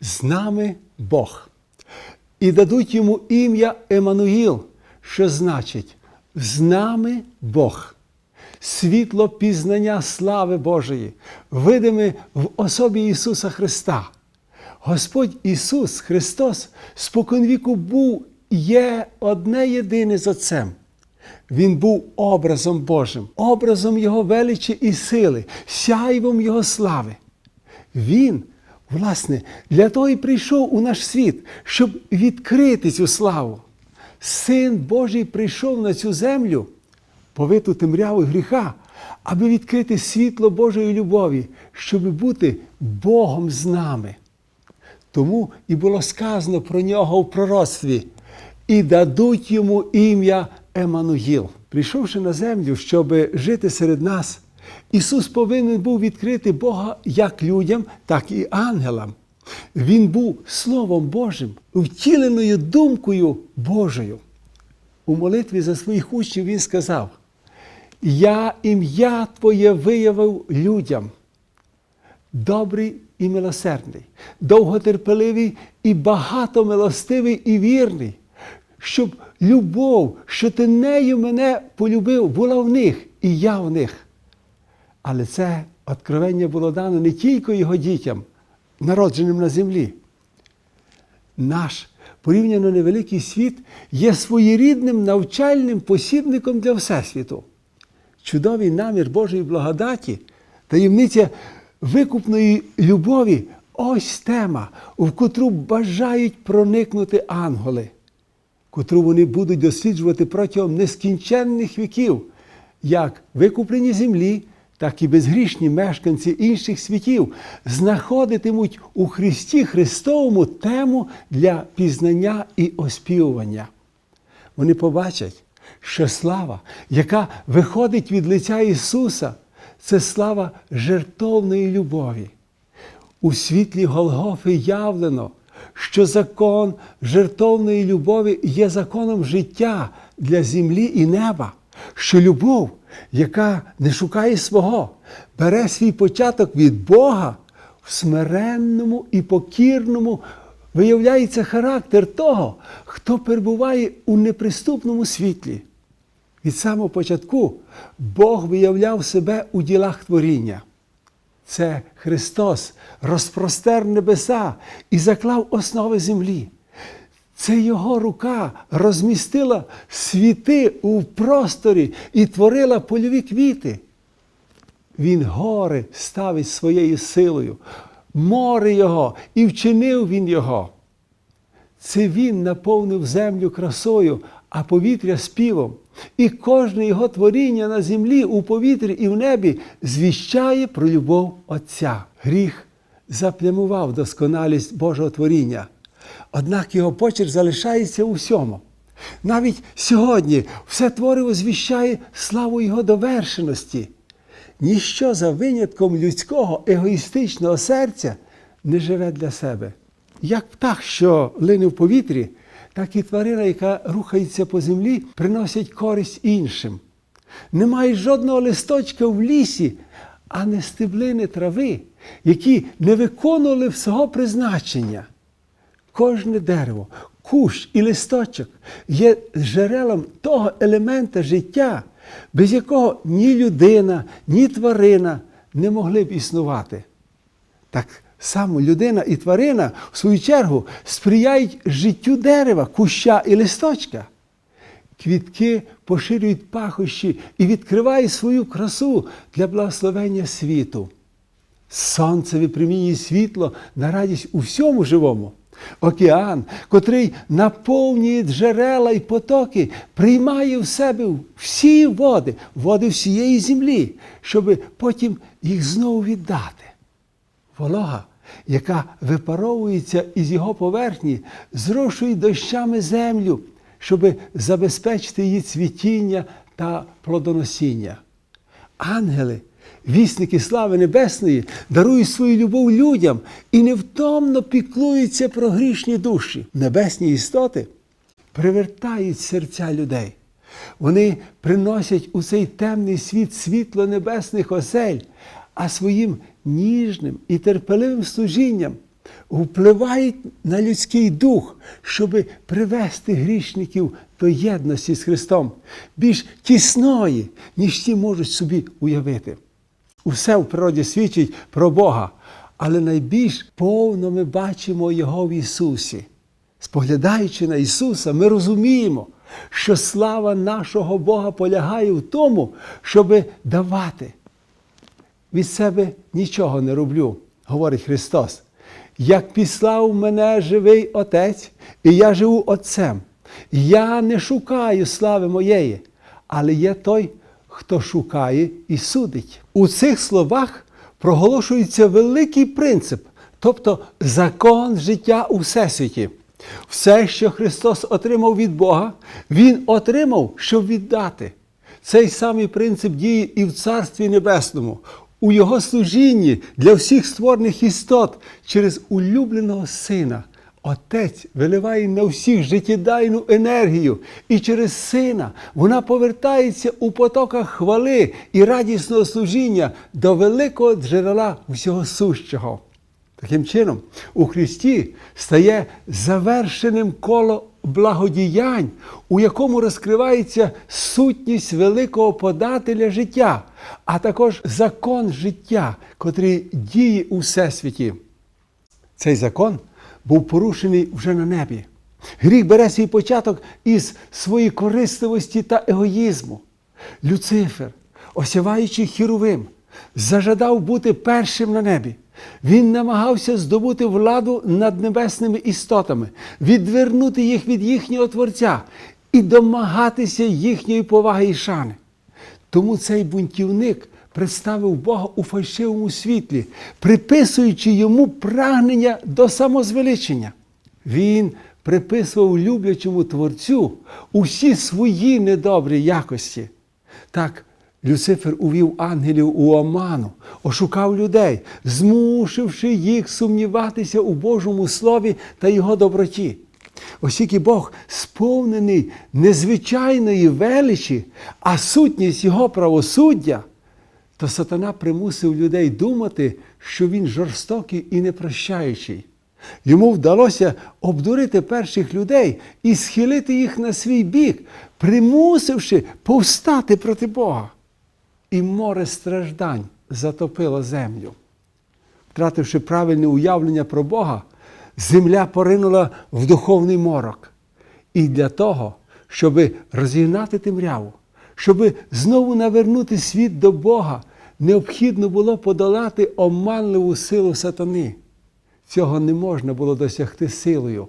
з нами Бог. І дадуть йому ім'я Еммануїл, що значить з нами Бог. Світло пізнання слави Божої, видиме в особі Ісуса Христа. Господь Ісус Христос споконвіку був є одне єдине з Отцем. Він був образом Божим, образом Його величі і сили, сяйвом Його слави. Він, власне, для того і прийшов у наш світ, щоб відкрити цю славу. Син Божий прийшов на цю землю, повиту темрявою гріха, аби відкрити світло Божої любові, щоб бути Богом з нами. Тому і було сказано про нього в пророцтві, і дадуть йому ім'я Еммануїл. Прийшовши на землю, щоб жити серед нас, Ісус повинен був відкрити Бога як людям, так і ангелам. Він був Словом Божим, втіленою думкою Божою. У молитві за своїх учнів Він сказав: Я ім'я Твоє виявив людям добрий і милосердний, довготерпеливий і багатомилостивий і вірний, щоб любов, що ти нею мене полюбив, була в них, і я в них. Але це откровення було дано не тільки його дітям, народженим на землі. Наш порівняно невеликий світ є своєрідним навчальним посібником для Всесвіту. Чудовий намір Божої благодаті, таємниця викупної любові ось тема, в котру бажають проникнути ангели, котру вони будуть досліджувати протягом нескінченних віків, як викуплені землі, так і безгрішні мешканці інших світів знаходитимуть у Христі Христовому тему для пізнання і оспівування. Вони побачать, що слава, яка виходить від лиця Ісуса, це слава жертовної любові. У світлі Голгофи явлено, що закон жертовної любові є законом життя для землі і неба, що любов, яка не шукає свого, бере свій початок від Бога в смиренному і покірному виявляється характер того, хто перебуває у неприступному світлі. Від самого початку Бог виявляв себе у ділах творіння. Це Христос розпростер небеса і заклав основи землі. Це Його рука розмістила світи у просторі і творила польові квіти. Він гори ставить своєю силою, море Його, і вчинив Він Його. Це Він наповнив землю красою, а повітря співом. І кожне його творіння на землі, у повітрі і в небі звіщає про любов Отця. Гріх заплямував досконалість Божого творіння. Однак його почерк залишається у всьому. Навіть сьогодні все твориво звіщає славу Його довершеності. Ніщо за винятком людського егоїстичного серця не живе для себе. Як птах, що лине в повітрі, так і тварина, яка рухається по землі, приносять користь іншим. Немає жодного листочка в лісі, а не стеблини трави, які не виконували всього призначення. Кожне дерево, кущ і листочок є джерелом того елемента життя, без якого ні людина, ні тварина не могли б існувати. Так само людина і тварина, в свою чергу, сприяють життю дерева, куща і листочка. Квітки поширюють пахощі і відкривають свою красу для благословення світу. Сонце випромінює світло на радість у всьому живому. Океан, котрий наповнює джерела і потоки, приймає в себе всі води, води всієї землі, щоб потім їх знову віддати. Волога, яка випаровується із його поверхні, зрошує дощами землю, щоб забезпечити її цвітіння та плодоносіння. Ангели, вісники слави небесної, дарують свою любов людям і невтомно піклуються про грішні душі. Небесні істоти привертають серця людей. Вони приносять у цей темний світ світло небесних осель, а своїм ніжним і терпеливим служінням впливають на людський дух, щоб привести грішників до єдності з Христом, більш тісної, ніж ті можуть собі уявити. Усе в природі свідчить про Бога, але найбільш повно ми бачимо Його в Ісусі. Споглядаючи на Ісуса, ми розуміємо, що слава нашого Бога полягає в тому, щоб давати. Від себе нічого не роблю, говорить Христос. Як післав мене живий Отець, і я живу Отцем. Я не шукаю слави моєї, але є той, хто шукає і судить. У цих словах проголошується великий принцип, тобто закон життя у всесвіті. Все, що Христос отримав від Бога, Він отримав, щоб віддати. Цей самий принцип діє і в Царстві Небесному, у Його служінні для всіх створених істот через улюбленого Сина. Отець виливає на всіх життєдайну енергію, і через сина вона повертається у потоках хвали і радісного служіння до великого джерела всього сущого. Таким чином, у Христі стає завершеним коло благодіянь, у якому розкривається сутність великого подателя життя, а також закон життя, котрий діє у всесвіті. Цей закон був порушений вже на небі. Гріх бере свій початок із своєї корисливості та егоїзму. Люцифер, осяваючи хіровим, зажадав бути першим на небі. Він намагався здобути владу над небесними істотами, відвернути їх від їхнього Творця і домагатися їхньої поваги і шани. Тому цей бунтівник представив Бога у фальшивому світлі, приписуючи йому прагнення до самозвеличення. Він приписував люблячому Творцю усі свої недобрі якості. Так, Люцифер увів ангелів у оману, ошукав людей, змусивши їх сумніватися у Божому Слові та Його доброті. Оскільки Бог сповнений незвичайної величі, а сутність Його правосуддя, то сатана примусив людей думати, що він жорстокий і непрощаючий. Йому вдалося обдурити перших людей і схилити їх на свій бік, примусивши повстати проти Бога. І море страждань затопило землю. Втративши правильне уявлення про Бога, земля поринула в духовний морок. І для того, щоб розігнати темряву, щоб знову навернути світ до Бога, необхідно було подолати оманливу силу сатани. Цього не можна було досягти силою.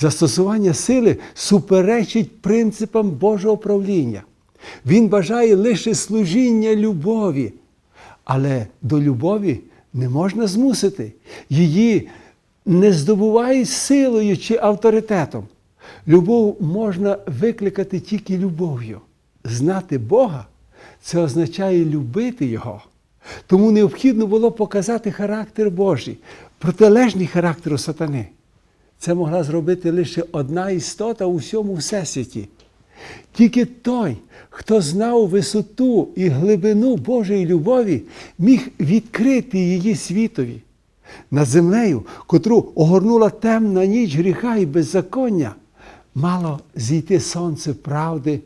Застосування сили суперечить принципам Божого правління. Він бажає лише служіння любові, але до любові не можна змусити. Її не здобувають силою чи авторитетом. Любов можна викликати тільки любов'ю. Знати Бога це означає любити Його. Тому необхідно було показати характер Божий, протилежний характеру сатани. Це могла зробити лише одна істота у всьому всесвіті. Тільки той, хто знав висоту і глибину Божої любові, міг відкрити її світові. Над землею, котру огорнула темна ніч гріха і беззаконня, мало зійти сонце правди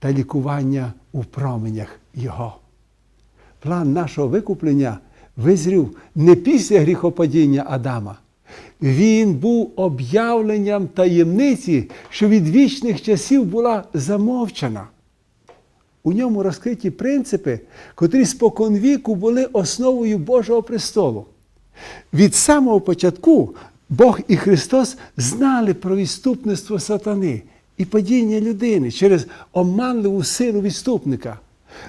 та лікування у променях Його. План нашого викуплення визрів не після гріхопадіння Адама. Він був об'явленням таємниці, що від вічних часів була замовчана. У ньому розкриті принципи, котрі споконвіку були основою Божого престолу. Від самого початку Бог і Христос знали про відступництво сатани і падіння людини через оманливу силу відступника.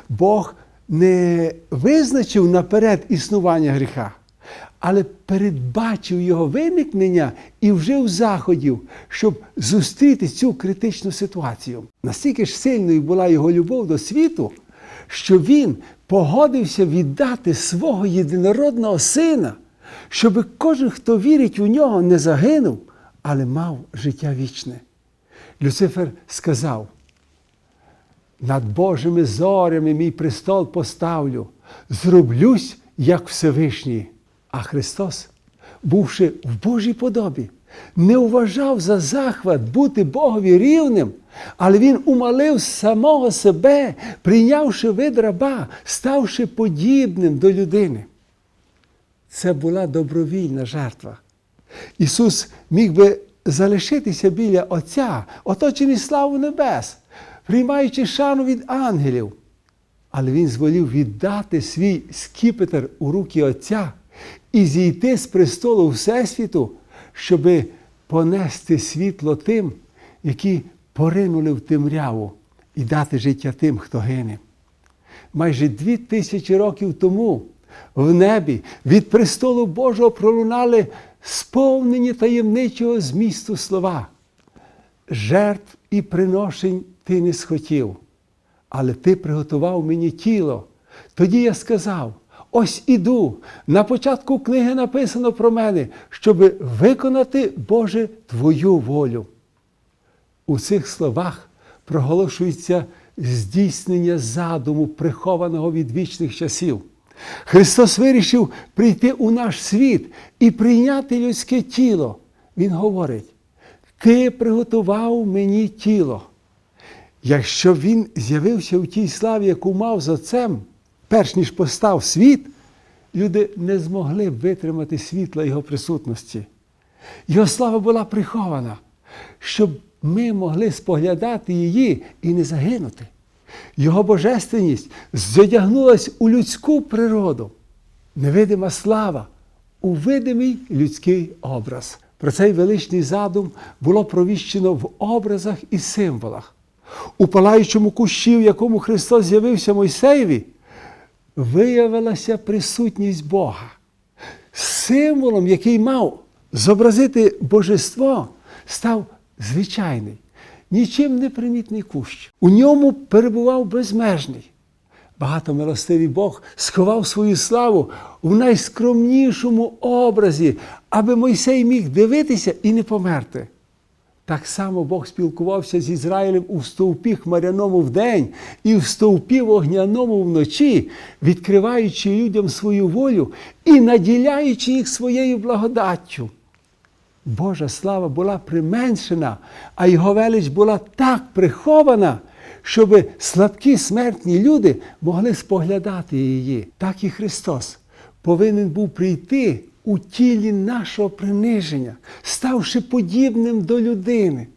Бог не визначив наперед існування гріха, але передбачив його виникнення і вжив заходів, щоб зустріти цю критичну ситуацію. Настільки ж сильною була його любов до світу, що він погодився віддати свого єдинородного сина, щоб кожен, хто вірить у нього, не загинув, але мав життя вічне. Люцифер сказав: над Божими зорями мій престол поставлю, зроблюсь, як Всевишній. А Христос бувши в Божій подобі, не вважав за захват бути Богові рівним, але він умалив самого себе, прийнявши вид раба, ставши подібним до людини. Це була добровільна жертва. Ісус міг би залишитися біля Отця, оточений славу небес, приймаючи шану від ангелів. Але Він зволів віддати свій скіпетр у руки Отця і зійти з престолу Всесвіту, щоби понести світло тим, які поринули в темряву, і дати життя тим, хто гине. Майже дві тисячі років тому в небі від престолу Божого пролунали сповнені таємничого змісту слова. Жертв і приношень ти не схотів, але ти приготував мені тіло. Тоді я сказав: ось іду. На початку книги написано про мене, щоб виконати Боже Твою волю. У цих словах проголошується здійснення задуму, прихованого від вічних часів. Христос вирішив прийти у наш світ і прийняти людське тіло. Він говорить: Ти приготував мені тіло. Якщо він з'явився у тій славі, яку мав з отцем, перш ніж постав світ, люди не змогли витримати світла його присутності. Його слава була прихована, щоб ми могли споглядати її і не загинути. Його божественність зодягнулась у людську природу, невидима слава, у видимий людський образ. Про цей величний задум було провіщено в образах і символах. У палаючому кущі, в якому Христос з'явився Мойсеєві, виявилася присутність Бога. Символом, який мав зобразити божество, став звичайний, нічим не примітний кущ. У ньому перебував безмежний. Багатомилостивий Бог сховав свою славу в найскромнішому образі, аби Мойсей міг дивитися і не померти. Так само Бог спілкувався з Ізраїлем у стовпі хмаряному вдень і в стовпі вогняному вночі, відкриваючи людям свою волю і наділяючи їх своєю благодаттю. Божа слава була применшена, а його велич була так прихована, щоб слабкі смертні люди могли споглядати її. Так і Христос повинен був прийти у тілі нашого приниження, ставши подібним до людини.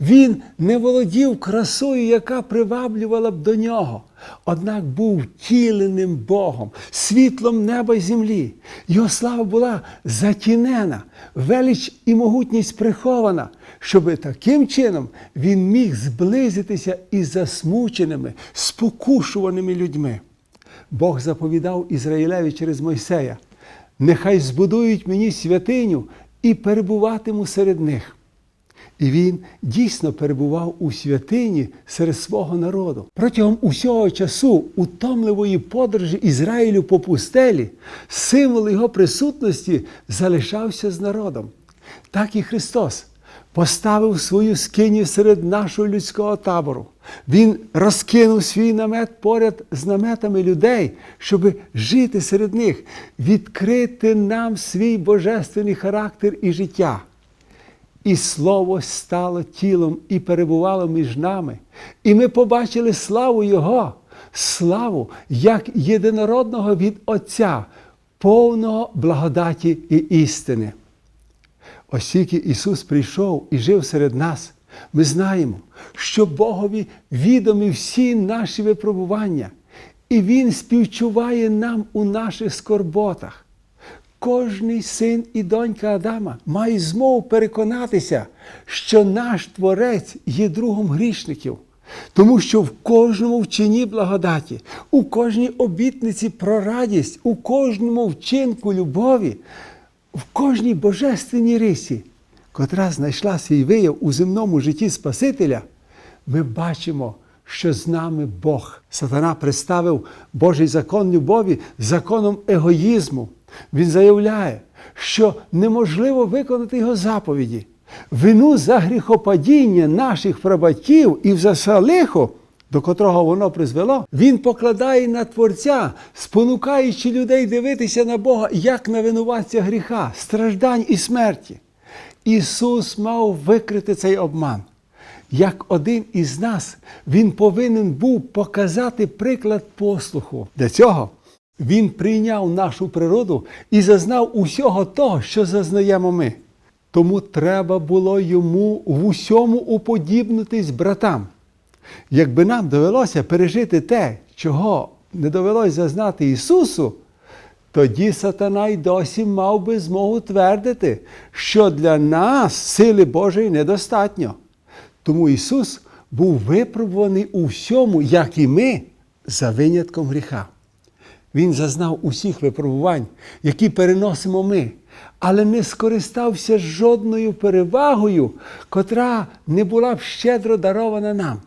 Він не володів красою, яка приваблювала б до нього, однак був втіленим Богом, світлом неба й землі. Його слава була затінена, велич і могутність прихована, щоб таким чином він міг зблизитися із засмученими, спокушуваними людьми. Бог заповідав Ізраїлеві через Мойсея: нехай збудують мені святиню і перебуватиму серед них. І він дійсно перебував у святині серед свого народу. Протягом усього часу утомливої подорожі Ізраїлю по пустелі символ його присутності залишався з народом. Так і Христос поставив свою скиню серед нашого людського табору. Він розкинув свій намет поряд з наметами людей, щоб жити серед них, відкрити нам свій божественний характер і життя. І Слово стало тілом і перебувало між нами. І ми побачили славу Його, славу як єдинородного від Отця, повного благодаті і істини. Оскільки Ісус прийшов і жив серед нас, ми знаємо, що Богові відомі всі наші випробування, і Він співчуває нам у наших скорботах. Кожний син і донька Адама має змогу переконатися, що наш Творець є другом грішників, тому що в кожному вчині благодаті, у кожній обітниці про радість, у кожному вчинку любові, в кожній божественній рисі, котра знайшла свій вияв у земному житті Спасителя, ми бачимо, що з нами Бог. Сатана представив Божий закон любові законом егоїзму. Він заявляє, що неможливо виконати його заповіді. Вину за гріхопадіння наших прабатьків і за лихо до котрого воно призвело, він покладає на Творця, спонукаючи людей дивитися на Бога як на винуватця гріха, страждань і смерті. Ісус мав викрити цей обман. Як один із нас, Він повинен був показати приклад послуху. Для цього Він прийняв нашу природу і зазнав усього того, що зазнаємо ми. Тому треба було йому в усьому уподібнитись братам. Якби нам довелося пережити те, чого не довелося зазнати Ісусу, тоді сатана й досі мав би змогу твердити, що для нас сили Божої недостатньо. Тому Ісус був випробуваний у всьому, як і ми, за винятком гріха. Він зазнав усіх випробувань, які переносимо ми, але не скористався жодною перевагою, котра не була б щедро дарована нам.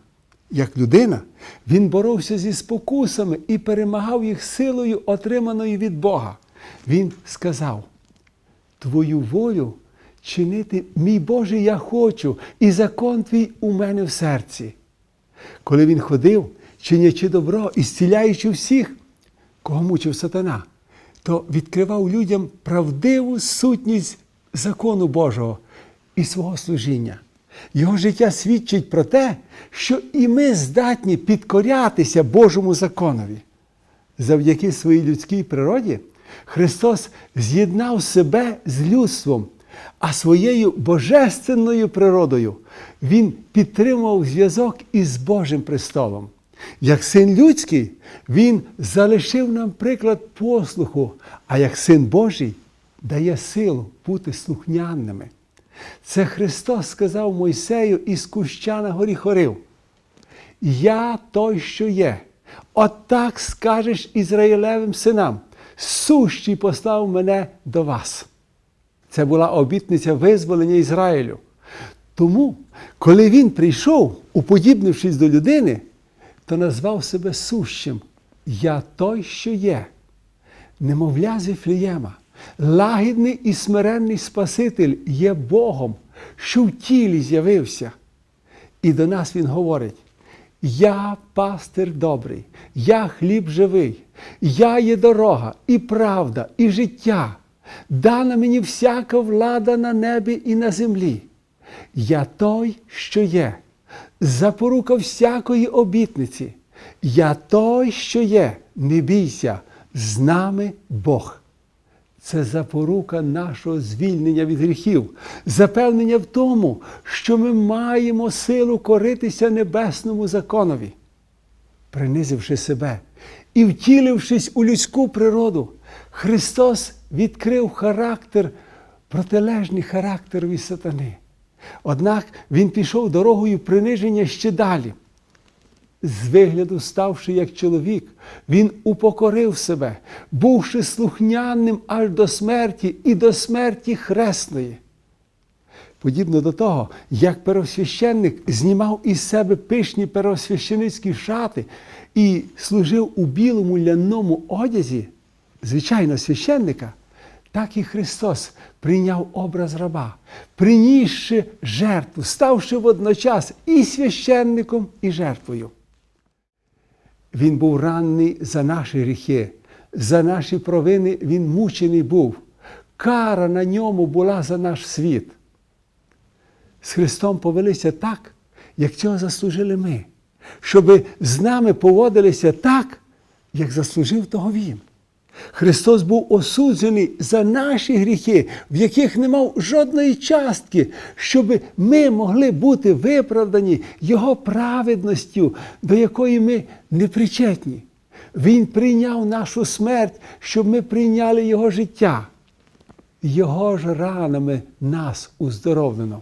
Як людина, він боровся зі спокусами і перемагав їх силою, отриманою від Бога. Він сказав: Твою волю чинити, мій Боже, я хочу, і закон твій у мене в серці. Коли він ходив, чинячи добро і зціляючи всіх, кого мучив сатана, то відкривав людям правдиву сутність закону Божого і свого служіння. Його життя свідчить про те, що і ми здатні підкорятися Божому законові. Завдяки своїй людській природі Христос з'єднав себе з людством, а своєю божественною природою Він підтримував зв'язок із Божим престолом. Як син людський, Він залишив нам приклад послуху, а як син Божий дає силу бути слухняними. Це Христос сказав Мойсею із куща на горі Хорив. Я той, що є. Отак скажеш Ізраїлевим синам, сущий послав мене до вас. Це була обітниця визволення Ізраїлю. Тому, коли він прийшов, уподібнившись до людини, то назвав себе сущим. Я той, що є. Немовля з лагідний і смиренний Спаситель є Богом, що в тілі з'явився. І до нас Він говорить: Я пастир добрий, я хліб живий, я є дорога, і правда, і життя. Дана мені всяка влада на небі і на землі. Я той, що є, запорука всякої обітниці. Я той, що є, не бійся, з нами Бог. Це запорука нашого звільнення від гріхів, запевнення в тому, що ми маємо силу коритися небесному законові. Принизивши себе і втілившись у людську природу, Христос відкрив характер, протилежний характерові сатани. Однак Він пішов дорогою приниження ще далі. З вигляду, ставши як чоловік, він упокорив себе, бувши слухняним аж до смерті і до смерті хресної. Подібно до того, як первосвященник знімав із себе пишні первосвященицькі шати і служив у білому ляному одязі, звичайно, священника, так і Христос прийняв образ раба, принісши жертву, ставши водночас і священником, і жертвою. Він був ранний за наші гріхи, за наші провини він мучений був. Кара на ньому була за наш світ. З Христом повелися так, як цього заслужили ми, щоб з нами поводилися так, як заслужив того Він. Христос був осуджений за наші гріхи, в яких не мав жодної частки, щоб ми могли бути виправдані Його праведністю, до якої ми не причетні. Він прийняв нашу смерть, щоб ми прийняли Його життя. Його ж ранами нас уздоровлено.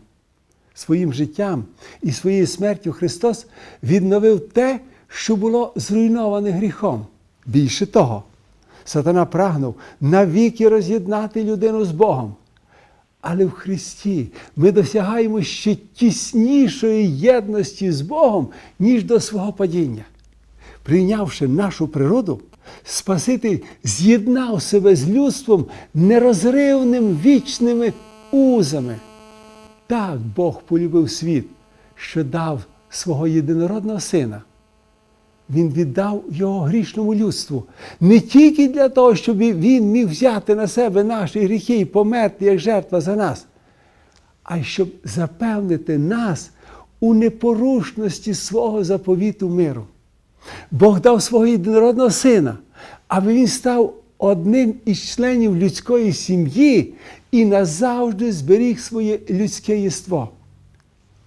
Своїм життям і своєю смертю Христос відновив те, що було зруйноване гріхом. Більше того, Сатана прагнув навіки роз'єднати людину з Богом. Але в Христі ми досягаємо ще тіснішої єдності з Богом, ніж до свого падіння. Прийнявши нашу природу, Спаситель з'єднав себе з людством нерозривним вічними узами. Так Бог полюбив світ, що дав свого єдинородного сина, Він віддав його грішному людству не тільки для того, щоб він міг взяти на себе наші гріхи і померти як жертва за нас, а й щоб запевнити нас у непорушності свого заповіту миру. Бог дав свого єдинородного сина, аби він став одним із членів людської сім'ї і назавжди зберіг своє людське єство.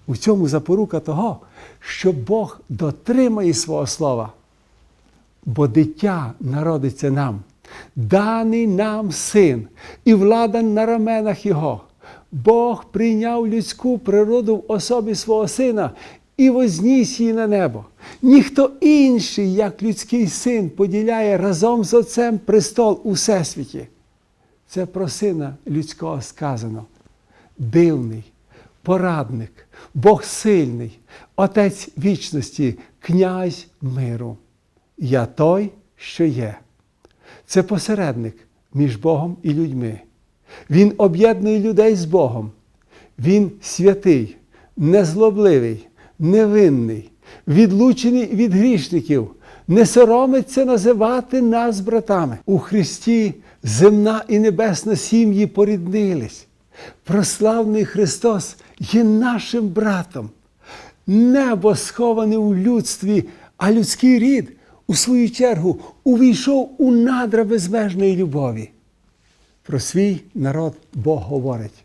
У цьому запорука того, що Бог дотримає свого слова. Бо дитя народиться нам, даний нам син, і влада на раменах Його. Бог прийняв людську природу в особі свого сина і возніс її на небо. Ніхто інший, як людський син, поділяє разом з Отцем престол у всесвіті. Це про сина людського сказано. Дивний, порадник, Бог сильний, Отець вічності, князь миру. Я той, що є. Це посередник між Богом і людьми. Він об'єднує людей з Богом. Він святий, незлобливий, невинний, відлучений від грішників, не соромиться називати нас братами. У Христі земна і небесна сім'ї поріднились. Прославний Христос є нашим братом. Небо сховане у людстві, а людський рід, у свою чергу, увійшов у надра безмежної любові. Про свій народ Бог говорить.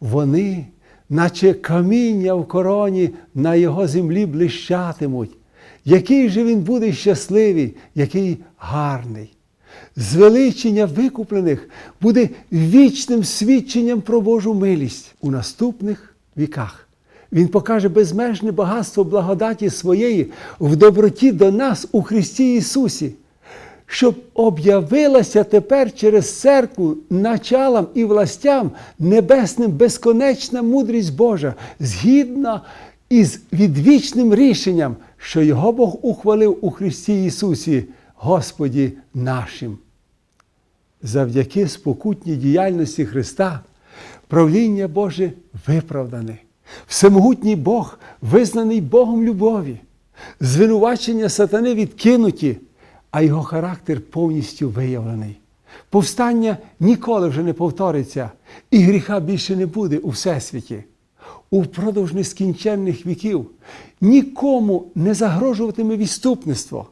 Вони, наче каміння в короні, на його землі блищатимуть. Який же він буде щасливий, який гарний. Звеличення викуплених буде вічним свідченням про Божу милість у наступних віках. Він покаже безмежне багатство благодаті своєї в доброті до нас у Христі Ісусі, щоб об'явилася тепер через церкву началам і властям небесним безконечна мудрість Божа, згідна із відвічним рішенням, що його Бог ухвалив у Христі Ісусі, Господі нашим. Завдяки спокутній діяльності Христа правління Боже виправдане. Всемогутній Бог визнаний Богом любові, звинувачення сатани відкинуті, а його характер повністю виявлений. Повстання ніколи вже не повториться, і гріха більше не буде у всесвіті. Упродовж нескінченних віків нікому не загрожуватиме відступництво.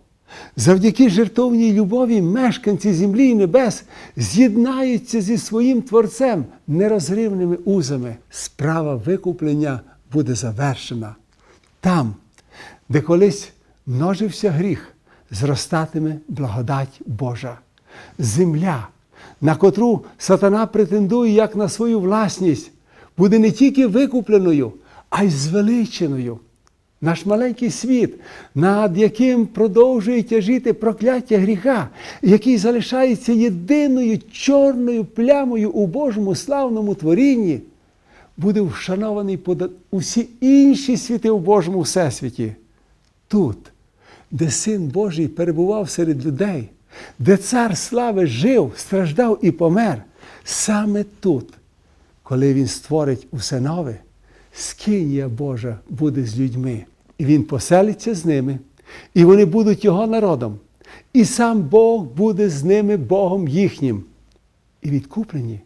Завдяки жертовній любові мешканці землі і небес з'єднаються зі своїм Творцем нерозривними узами. Справа викуплення буде завершена. Там, де колись множився гріх, зростатиме благодать Божа. Земля, на котру сатана претендує як на свою власність, буде не тільки викупленою, а й звеличеною. Наш маленький світ, над яким продовжує тяжіти прокляття гріха, який залишається єдиною чорною плямою у Божому славному творінні, буде вшанований понад усі інші світи у Божому всесвіті. Тут, де Син Божий перебував серед людей, де цар слави жив, страждав і помер, саме тут, коли Він створить усе нове, скинія Божа буде з людьми, і Він поселиться з ними, і вони будуть Його народом, і сам Бог буде з ними Богом їхнім. І відкуплені,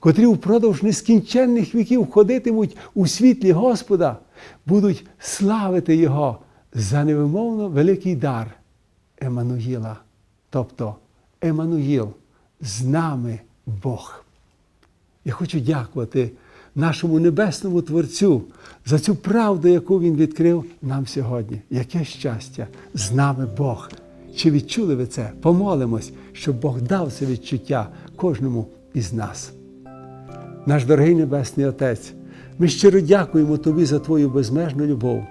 котрі впродовж нескінченних віків ходитимуть у світлі Господа, будуть славити Його за невимовно великий дар Еммануїла, тобто Еммануїл, з нами Бог. Я хочу дякувати нашому небесному Творцю за цю правду, яку Він відкрив нам сьогодні. Яке щастя! З нами Бог. Чи відчули ви це? Помолимось, щоб Бог дав це відчуття кожному із нас. Наш дорогий Небесний Отець, ми щиро дякуємо Тобі за Твою безмежну любов.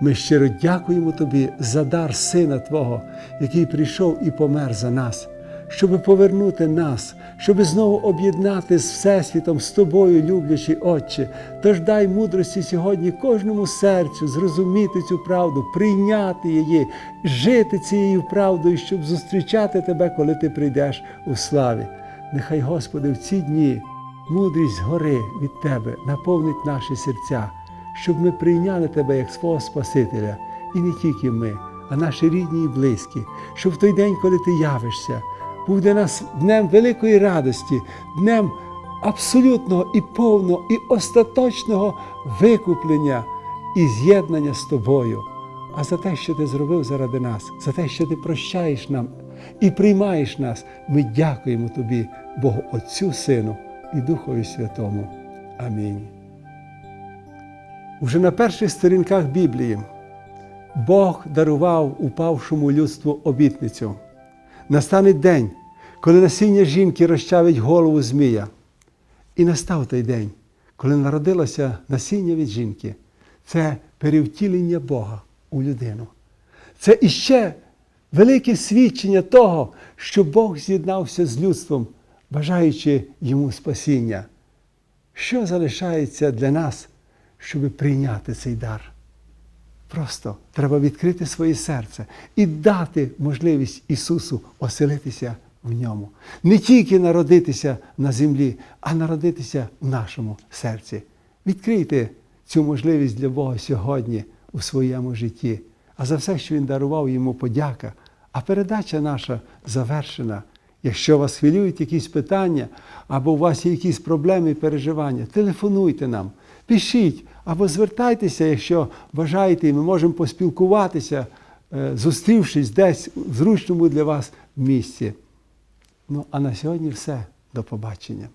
Ми щиро дякуємо Тобі за дар Сина Твого, який прийшов і помер за нас, щоб повернути нас, щоб знову об'єднати з Всесвітом, з Тобою, люблячий Отче. Тож дай мудрості сьогодні кожному серцю зрозуміти цю правду, прийняти її, жити цією правдою, щоб зустрічати Тебе, коли Ти прийдеш у славі. Нехай, Господи, в ці дні мудрість гори від Тебе наповнить наші серця, щоб ми прийняли Тебе як свого Спасителя, і не тільки ми, а наші рідні і близькі, щоб в той день, коли ти явишся, був для нас днем великої радості, днем абсолютного і повного, і остаточного викуплення і з'єднання з тобою. А за те, що ти зробив заради нас, за те, що ти прощаєш нам і приймаєш нас, ми дякуємо тобі, Богу Отцю, Сину і Духові Святому. Амінь. Уже на перших сторінках Біблії Бог дарував упавшому людству обітницю. Настане день, коли насіння жінки розчавить голову Змія. І настав той день, коли народилося насіння від жінки. Це перевтілення Бога у людину. Це іще велике свідчення того, що Бог з'єднався з людством, бажаючи йому спасіння. Що залишається для нас, щоб прийняти цей дар? Просто треба відкрити своє серце і дати можливість Ісусу оселитися в ньому. Не тільки народитися на землі, а народитися в нашому серці. Відкрийте цю можливість для Бога сьогодні у своєму житті. А за все, що Він дарував йому подяка. А передача наша завершена. Якщо вас хвилюють якісь питання, або у вас є якісь проблеми і переживання, телефонуйте нам, пишіть або звертайтеся, якщо бажаєте, і ми можемо поспілкуватися, е, зустрівшись десь в зручному для вас місці. Ну, а на сьогодні все. До побачення.